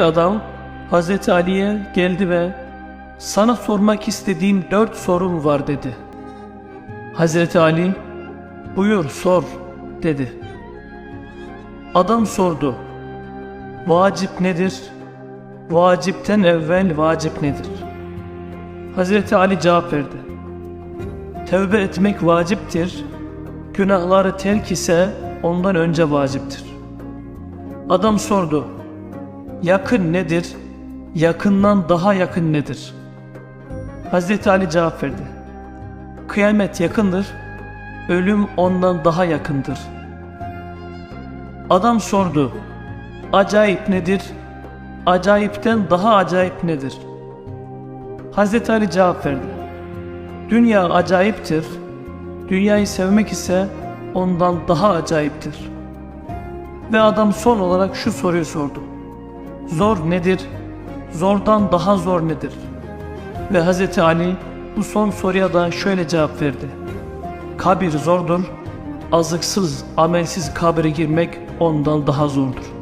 adam Hazreti Ali'ye geldi ve sana sormak istediğim dört sorum var dedi. Hazreti Ali buyur sor dedi. Adam sordu. Vacip nedir? Vacipten evvel vacip nedir? Hazreti Ali cevap verdi. Tevbe etmek vaciptir. Günahları terk ise ondan önce vaciptir. Adam sordu. Yakın nedir? Yakından daha yakın nedir? Hazreti Ali cevap verdi. Kıyamet yakındır, ölüm ondan daha yakındır. Adam sordu. Acayip nedir? Acayipten daha acayip nedir? Hazreti Ali cevap verdi. Dünya acayiptir, dünyayı sevmek ise ondan daha acayiptir. Ve adam son olarak şu soruyu sordu. Zor nedir? Zordan daha zor nedir? Ve Hz. Ali bu son soruya da şöyle cevap verdi. Kabir zordur, azıksız, amelsiz kabire girmek ondan daha zordur.